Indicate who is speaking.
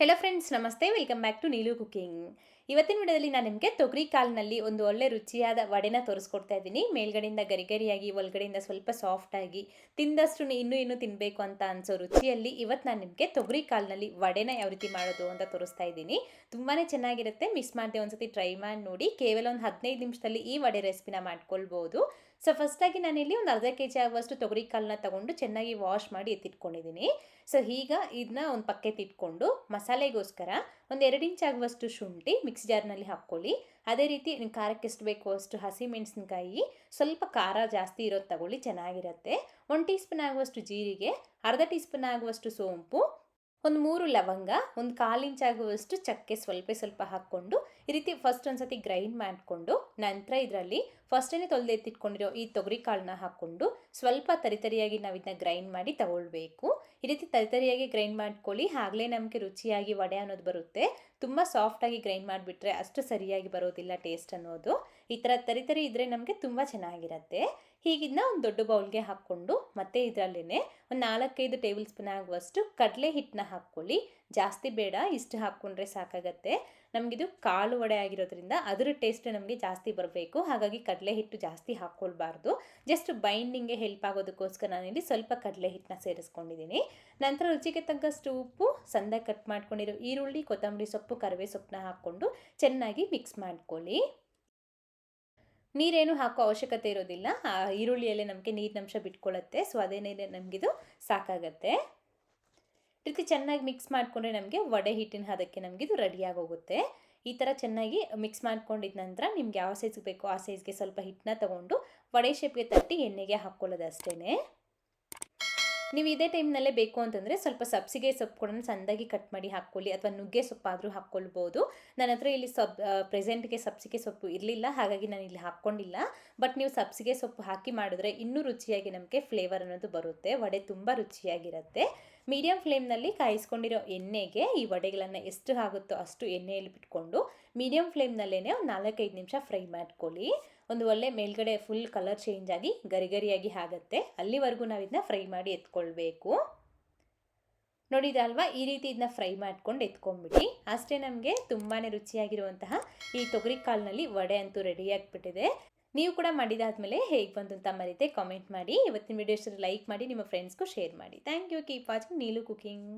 Speaker 1: Hello friends ನಮಸ್ತೆ. Welcome back to Neelu cooking ಇವತ್ತಿನ ವಿಡಿಯೋದಲ್ಲಿ ನಾನು ನಿಮಗೆ ತೊಗರಿ ಕಾಲಿನಲ್ಲಿ ಒಂದು ಒಳ್ಳೆ ರುಚಿಯಾದ ವಡೆನ ತೋರಿಸ್ಕೊಡ್ತಾ ಇದ್ದೀನಿ. ಮೇಲ್ಗಡೆಯಿಂದ ಗರಿಗರಿಯಾಗಿ, ಒಳಗಡೆಯಿಂದ ಸ್ವಲ್ಪ ಸಾಫ್ಟಾಗಿ ತಿಂದಷ್ಟು ಇನ್ನೂ ಇನ್ನೂ ತಿನ್ನಬೇಕು ಅಂತ ಅನಿಸೋ ರುಚಿಯಲ್ಲಿ ಇವತ್ತು ನಾನು ನಿಮಗೆ ತೊಗರಿ ಕಾಲಿನಲ್ಲಿ ವಡೆನ ಯಾವ ರೀತಿ ಮಾಡೋದು ಅಂತ ತೋರಿಸ್ತಾ ಇದ್ದೀನಿ. ತುಂಬಾ ಚೆನ್ನಾಗಿರುತ್ತೆ. ಮಿಸ್ ಮಾಡದೆ ಒಂದ್ಸತಿ ಟ್ರೈ ಮಾಡಿ ನೋಡಿ. ಕೇವಲ ಒಂದು ಹದಿನೈದು ನಿಮಿಷದಲ್ಲಿ ಈ ವಡೆ ರೆಸಿಪಿನ ಮಾಡ್ಕೊಳ್ಬೋದು. ಸೊ ಫಸ್ಟಾಗಿ ನಾನಿಲ್ಲಿ ಒಂದು ಅರ್ಧ ಕೆ ಜಿ ಆಗುವಷ್ಟು ತೊಗರಿ ಕಾಲನ್ನ ತಗೊಂಡು ಚೆನ್ನಾಗಿ ವಾಶ್ ಮಾಡಿ ಎತ್ತಿಟ್ಕೊಂಡಿದ್ದೀನಿ. ಸೊ ಈಗ ಇದನ್ನ ಒಂದು ಪಕ್ಕೆ ತಿಟ್ಕೊಂಡು ಮಸಾಲೆಗೋಸ್ಕರ ಒಂದು ಎರಡು ಇಂಚ್ ಆಗುವಷ್ಟು ಶುಂಠಿ ಮಿಕ್ಸ್ ಜಾರ್ನಲ್ಲಿ ಹಾಕ್ಕೊಳ್ಳಿ. ಅದೇ ರೀತಿ ನಿಮ್ಮ ಖಾರಕ್ಕೆ ಎಷ್ಟು ಬೇಕು ಅಷ್ಟು ಹಸಿ ಮೆಣಸಿನ್ಕಾಯಿ, ಸ್ವಲ್ಪ ಖಾರ ಜಾಸ್ತಿ ಇರೋದು ತಗೊಳ್ಳಿ, ಚೆನ್ನಾಗಿರುತ್ತೆ. ಒಂದು ಟೀ ಸ್ಪೂನ್ ಆಗುವಷ್ಟು ಜೀರಿಗೆ, ಅರ್ಧ ಟೀ ಸ್ಪೂನ್ ಆಗುವಷ್ಟು ಸೋಂಪು, ಒಂದು ಮೂರು ಲವಂಗ, ಒಂದು ಕಾಲು ಇಂಚ್ ಆಗುವಷ್ಟು ಚಕ್ಕೆ ಸ್ವಲ್ಪ ಸ್ವಲ್ಪ ಹಾಕ್ಕೊಂಡು ಈ ರೀತಿ ಫಸ್ಟ್ ಒಂದು ಸತಿ ಗ್ರೈಂಡ್ ಮಾಡಿಕೊಂಡು ನಂತರ ಇದರಲ್ಲಿ ಫಸ್ಟೇ ತೊಳೆದು ಎತ್ತಿಟ್ಕೊಂಡಿರೋ ಈ ತೊಗರಿ ಕಾಳನ್ನ ಹಾಕ್ಕೊಂಡು ಸ್ವಲ್ಪ ತರಿತರಿಯಾಗಿ ನಾವು ಇದನ್ನ ಗ್ರೈಂಡ್ ಮಾಡಿ ತಗೊಳ್ಬೇಕು. ಈ ರೀತಿ ತರಿತರಿಯಾಗಿ ಗ್ರೈಂಡ್ ಮಾಡ್ಕೊಳ್ಳಿ. ಆಗಲೇ ನಮಗೆ ರುಚಿಯಾಗಿ ವಡೆ ಅನ್ನೋದು ಬರುತ್ತೆ. ತುಂಬ ಸಾಫ್ಟಾಗಿ ಗ್ರೈಂಡ್ ಮಾಡಿಬಿಟ್ರೆ ಅಷ್ಟು ಸರಿಯಾಗಿ ಬರೋದಿಲ್ಲ ಟೇಸ್ಟ್ ಅನ್ನೋದು. ಈ ಥರ ತರಿತರಿ ಇದ್ದರೆ ನಮಗೆ ತುಂಬ ಚೆನ್ನಾಗಿರುತ್ತೆ. ಹೀಗಿದ್ನ ಒಂದು ದೊಡ್ಡ ಬೌಲ್ಗೆ ಹಾಕ್ಕೊಂಡು ಮತ್ತೆ ಇದರಲ್ಲೇ ಒಂದು ನಾಲ್ಕೈದು ಟೇಬಲ್ ಸ್ಪೂನ್ ಆಗುವಷ್ಟು ಕಡಲೆ ಹಿಟ್ಟನ್ನ ಹಾಕ್ಕೊಳ್ಳಿ. ಜಾಸ್ತಿ ಬೇಡ, ಇಷ್ಟು ಹಾಕ್ಕೊಂಡ್ರೆ ಸಾಕಾಗತ್ತೆ. ನಮಗಿದು ಕಾಳು ವಡೆ ಆಗಿರೋದ್ರಿಂದ ಅದರ ಟೇಸ್ಟ್ ನಮಗೆ ಜಾಸ್ತಿ ಬರಬೇಕು. ಹಾಗಾಗಿ ಕಡಲೆ ಹಿಟ್ಟು ಜಾಸ್ತಿ ಹಾಕ್ಕೊಳ್ಬಾರ್ದು. ಜಸ್ಟ್ ಬೈಂಡಿಂಗ್ಗೆ ಹೆಲ್ಪ್ ಆಗೋದಕ್ಕೋಸ್ಕರ ನಾನಿಲ್ಲಿ ಸ್ವಲ್ಪ ಕಡಲೆ ಹಿಟ್ಟನ್ನ ಸೇರಿಸ್ಕೊಂಡಿದ್ದೀನಿ. ನಂತರ ರುಚಿಗೆ ತಗ್ಗಷ್ಟು ಉಪ್ಪು, ಸಂದ ಕಟ್ ಮಾಡ್ಕೊಂಡಿರೋ ಈರುಳ್ಳಿ, ಕೊತ್ತಂಬರಿ ಸೊಪ್ಪು, ಕರಿವೆ ಸೊಪ್ಪನ್ನ ಹಾಕ್ಕೊಂಡು ಚೆನ್ನಾಗಿ ಮಿಕ್ಸ್ ಮಾಡ್ಕೊಳ್ಳಿ. ನೀರೇನು ಹಾಕೋ ಅವಶ್ಯಕತೆ ಇರೋದಿಲ್ಲ. ಈರುಳ್ಳಿಯಲ್ಲೇ ನಮಗೆ ನೀರಿನಂಶ ಬಿಟ್ಕೊಳ್ಳುತ್ತೆ ಸೊ ಅದೇನೇ ನಮಗಿದು ಸಾಕಾಗತ್ತೆ. ರೀತಿ ಚೆನ್ನಾಗಿ ಮಿಕ್ಸ್ ಮಾಡಿಕೊಂಡ್ರೆ ನಮಗೆ ವಡೆ ಹಿಟ್ಟಿನ ಹದಕ್ಕೆ ನಮಗಿದು ರೆಡಿಯಾಗಿ ಹೋಗುತ್ತೆ ಈ ಥರ ಚೆನ್ನಾಗಿ ಮಿಕ್ಸ್ ಮಾಡ್ಕೊಂಡಿದ ನಂತರ ನಿಮ್ಗೆ ಯಾವ ಸೈಜ್ಗೆ ಬೇಕೋ ಆ ಸೈಜ್ಗೆ ಸ್ವಲ್ಪ ಹಿಟ್ಟನ್ನ ತೊಗೊಂಡು ವಡೆ ಶೇಪ್ಗೆ ತಟ್ಟಿ ಎಣ್ಣೆಗೆ ಹಾಕ್ಕೊಳ್ಳೋದು ಅಷ್ಟೇ ನೀವು ಇದೇ ಟೈಮ್ನಲ್ಲೇ ಬೇಕು ಅಂತಂದರೆ ಸ್ವಲ್ಪ ಸಬ್ಸಿಗೆ ಸೊಪ್ಪು ಕೂಡ ಸಂದಾಗಿ ಕಟ್ ಮಾಡಿ ಹಾಕ್ಕೊಳ್ಳಿ ಅಥವಾ ನುಗ್ಗೆ ಸೊಪ್ಪಾದರೂ ಹಾಕ್ಕೊಳ್ಬೋದು. ನನ್ನ ಹತ್ರ ಇಲ್ಲಿ ಸಬ್ ಪ್ರೆಸೆಂಟ್ಗೆ ಸಬ್ಸಿಗೆ ಸೊಪ್ಪು ಇರಲಿಲ್ಲ, ಹಾಗಾಗಿ ನಾನು ಇಲ್ಲಿ ಹಾಕ್ಕೊಂಡಿಲ್ಲ. ಬಟ್ ನೀವು ಸಬ್ಸಿಗೆ ಸೊಪ್ಪು ಹಾಕಿ ಮಾಡಿದ್ರೆ ಇನ್ನೂ ರುಚಿಯಾಗಿ ನಮಗೆ ಫ್ಲೇವರ್ ಅನ್ನೋದು ಬರುತ್ತೆ. ವಡೆ ತುಂಬ ರುಚಿಯಾಗಿರುತ್ತೆ. ಮೀಡಿಯಮ್ ಫ್ಲೇಮ್ನಲ್ಲಿ ಕಾಯಿಸ್ಕೊಂಡಿರೋ ಎಣ್ಣೆಗೆ ಈ ವಡೆಗಳನ್ನು ಎಷ್ಟು ಆಗುತ್ತೋ ಅಷ್ಟು ಎಣ್ಣೆಯಲ್ಲಿ ಬಿಟ್ಕೊಂಡು ಮೀಡಿಯಂ ಫ್ಲೇಮ್ನಲ್ಲೇ ಒಂದು ನಾಲ್ಕೈದು ನಿಮಿಷ ಫ್ರೈ ಮಾಡ್ಕೊಳ್ಳಿ. ಒಂದು ಒಳ್ಳೆ ಮೇಲ್ಗಡೆ ಫುಲ್ ಕಲರ್ ಚೇಂಜ್ ಆಗಿ ಗರಿಗರಿಯಾಗಿ ಆಗುತ್ತೆ. ಅಲ್ಲಿವರೆಗೂ ನಾವು ಇದನ್ನ ಫ್ರೈ ಮಾಡಿ ಎತ್ಕೊಳ್ಬೇಕು. ನೋಡಿದಲ್ವಾ ಈ ರೀತಿ ಇದನ್ನ ಫ್ರೈ ಮಾಡ್ಕೊಂಡು ಎತ್ಕೊಂಡ್ಬಿಡಿ. ಅಷ್ಟೇ ನಮಗೆ ತುಂಬಾ ರುಚಿಯಾಗಿರುವಂತಹ ಈ ತೊಗರಿ ಕಾಲ್ನಲ್ಲಿ ವಡೆ ಅಂತೂ ರೆಡಿ ಆಗಿಬಿಟ್ಟಿದೆ. ನೀವು ಕೂಡ ಮಾಡಿದಾದ್ಮೇಲೆ ಹೇಗೆ ಬಂತು ಅಂತ ಮರೀತೆ ಕಾಮೆಂಟ್ ಮಾಡಿ. ಇವತ್ತಿನ ವಿಡಿಯೋಸ್ ಲೈಕ್ ಮಾಡಿ, ನಿಮ್ಮ ಫ್ರೆಂಡ್ಸ್ಗೂ ಶೇರ್ ಮಾಡಿ. Thank you keep watching Neelu cooking